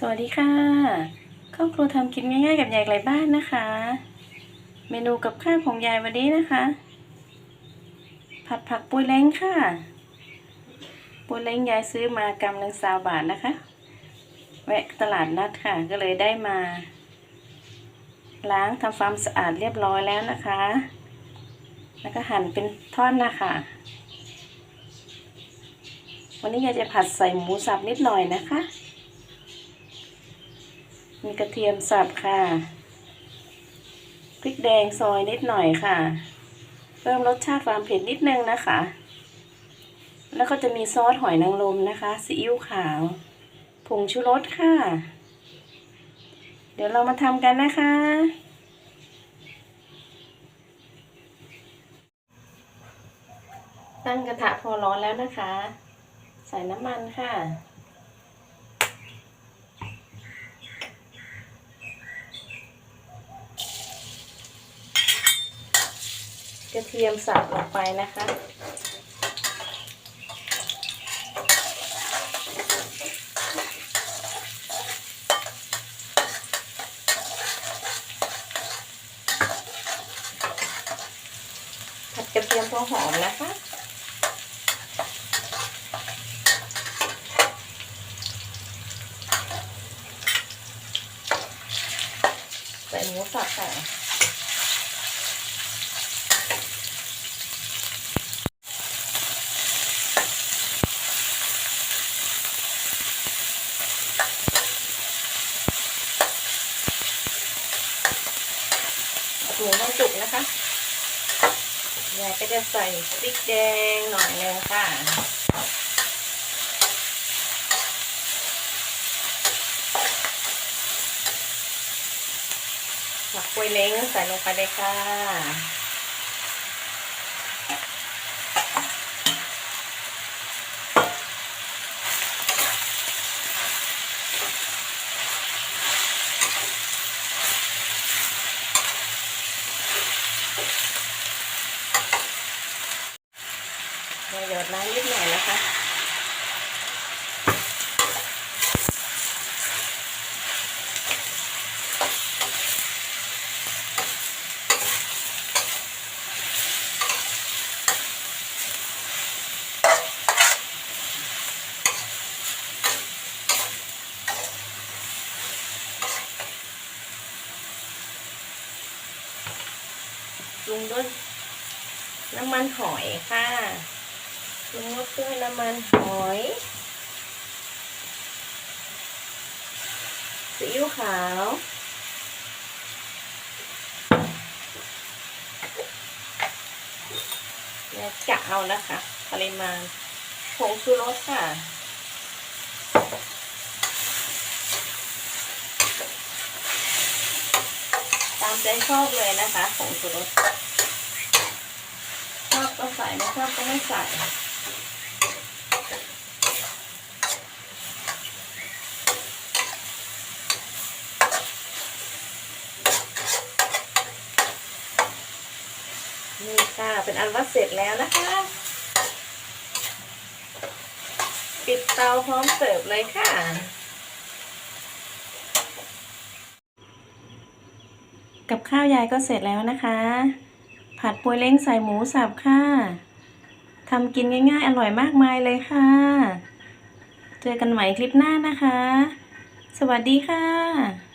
สวัสดีค่ะครอบครัวทำกินง่ายๆกับยายไกลบ้านนะคะ เมนูกับข้าวของยายวันนี้นะคะ ผัดผักปุยเล้งค่ะ ปุยเล้งยายซื้อมากำหนึ่งซาวบาทนะคะ แวะตลาดนัดค่ะ ก็เลยได้มา ล้างทำความสะอาดเรียบร้อยแล้วนะคะ แล้วก็หั่นเป็นท่อนนะคะ วันนี้ยายจะผัดใส่หมูสับนิดหน่อยนะคะ มีกระเทียมสับค่ะพริกแดงซอยนิดหน่อยค่ะ เพิ่มรสชาติความเผ็ดนิดนึงนะคะ แล้วก็จะมีซอสหอยนางรมนะคะซีอิ๊วขาวผงชูรสค่ะ เดี๋ยวเรามาทำกันนะคะ ตั้งกระทะพอร้อนแล้วนะคะ ใส่น้ำมันค่ะ ระเทียมสับลงไปนะคะ ผัดกระเทียมพอหอมนะคะใส่หมูสับค่ หมูทองจุกนะคะยายก็จะใส่พริกแดงหน่อยนึงค่ะผักกล้วยเล้งใส่ลงไปเลยค่ะ เราหยดน้ำนิดหน่อยนะคะปรุงด้วยน้ำมันหอยค่ะ ปรุงรสด้วยน้ำมันหอยซีอิ๊วขาวแล้วจะเอานะคะ ปริมาณผงชูรสค่ะตามใจชอบเลยนะคะผงชูรสชอบก็ใส่ไม่ชอบก็ไม่ใส่ นี่ ค่ะเป็นอันว่าเสร็จแล้วนะคะ ปิดเตาพร้อมเสิร์ฟเลยค่ะ กับข้าวยายก็เสร็จแล้วนะคะ ผัดปวยเล้งใส่หมูสับค่ะทำกินง่ายๆ อร่อยมากมายเลยค่ะ เจอกันใหม่คลิปหน้านะคะ สวัสดีค่ะ